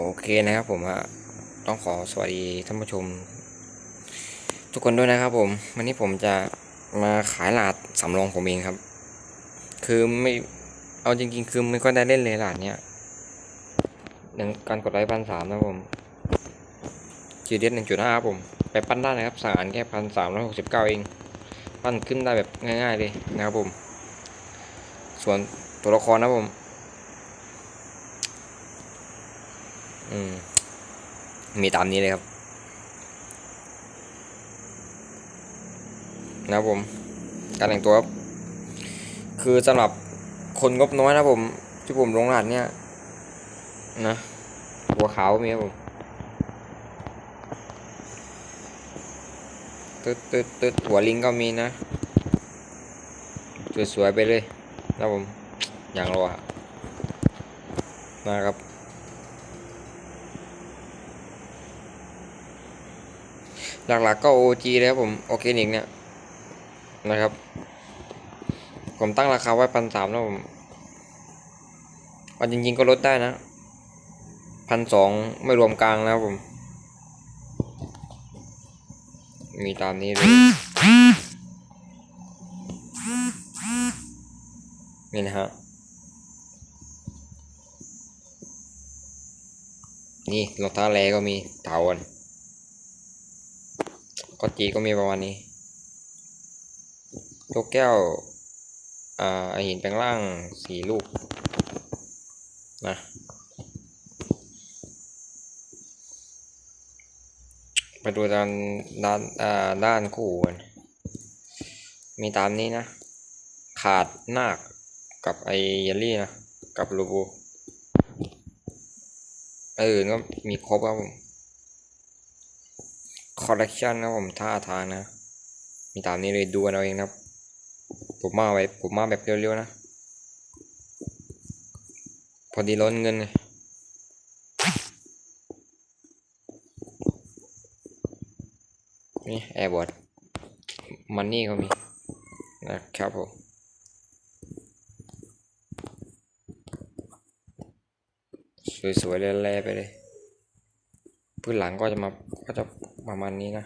โอเคนะครับผมฮะต้องขอสวัสดีท่านผู้ชม ทุกคนด้วยนะครับ ผมวันนี้ผมจะมาขายหลาดสำรองผมเองครับ คือไม่เอาจริงๆ คือไม่ก็ได้เล่นเลยหลาดเนี้ยหนึ่งการกดไลค์พันสามนะผมจีเดหนึ่งจุดห้าครับผมไปปั้นได้นะครับสารแค่พันสามร้อยหกสิบเก้าเอง ปั้นขึ้นได้แบบง่ายๆเลยนะครับผม ส่วนตัวละครนะผม อืม มีตามนี้เลยครับ นะผม การแต่งตัวครับ คือสำหรับคนงบน้อยนะผม ที่ผมลงรหัสเนี่ย นะ หัวขาวมีครับผมตึ๊ดตึ๊ดตึ๊ดหัวลิงก็มีนะ สวยๆไปเลยนะผม อย่างรอนะครับ หลักๆก็ OG เลยครับผมโอเคนิกเนี่ยนะครับ ผมตั้งราคาไว้พันสามนะผมวันจริงๆก็ลดได้นะพันสองไม่รวมกลางนะครับผม มีตามนี้เลยนี่นะฮะนี่รองเท้าแลก็มีเถาวัน ก็จีก็มีประมาณนี้ลูกแก้วอ่าอหินแปลงร่างสี่ลูกนะไปดูด้านด้านอ่าด้านคู่กันมีตามนี้นะ ขาดนาคกับไอเยลลี่นะ กับลโบเออก็มีครบครับผม คอลเลกชันนะผมท่าทางนะ มีตามนี้เลยดูกันเอาเองนะครับ ผมมาไว้ผมมาแบบเร็วๆนะ พอดีล้นเงินเลยนี่แอร์บอร์ดมันนี่เขามีนะครับผมสวยๆแล่ๆไปเลย พื้นหลังก็จะมาก็จะประมาณนี้นะ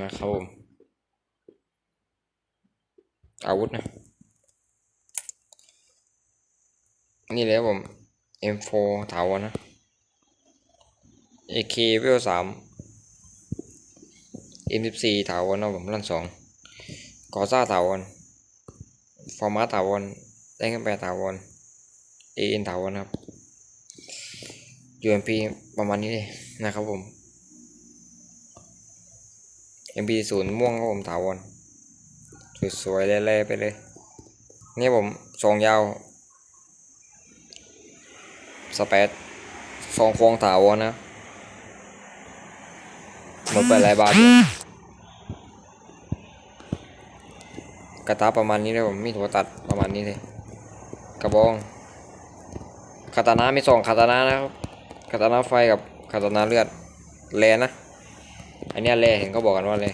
นะครับผมอาวุธนะนี่เลยครับผม M4 ถาวรนะ AK เวลสาม M14 ถาวรนะผมลั่นสองกอซ่าถาวร ฟอร์มาถาวรได้กันแปถาวร AN ถาวรนะครับ UMP ประมาณนี้เลยนะครับผม MP ศูนย์ม่วงครับผมถาวรสวยๆแล่ๆไปเลย นี่ผมทรงยาว สเปซทรงค้งถาวรนะหมดไปหลายบาทกระทะประมาณนี้เลยผมมีหัวตัดประมาณนี้เลย กระบอง คาตานะมีสองคาตานะนะครับคาตานะไฟกับคาตานะเลือดแลนะอันเนี้ยแลเห็นเขาบอกกันว่าแล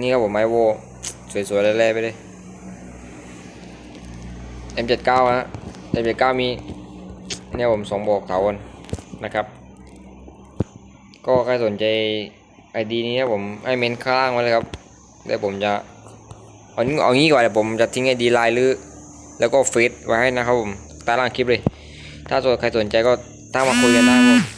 นี่ครับผมไมโวสวยๆแล่ๆไปเลย M79 ฮะ M79 มีเนี่ยผมสองบอกเถาวนนะครับ ก็ใครสนใจไอดีนี้นะผมให้เมนข้างล่างมาเลยครับเดี๋ยวผมจะเอานี้เอางี้ก่อนเดี๋ยวผมจะทิ้งไอดีไลน์หรือ แล้วก็เฟซไว้ให้นะครับผมใต้ล่างคลิปเลย ถ้าส่วนใครสนใจก็ทักมาคุยกันได้ครับ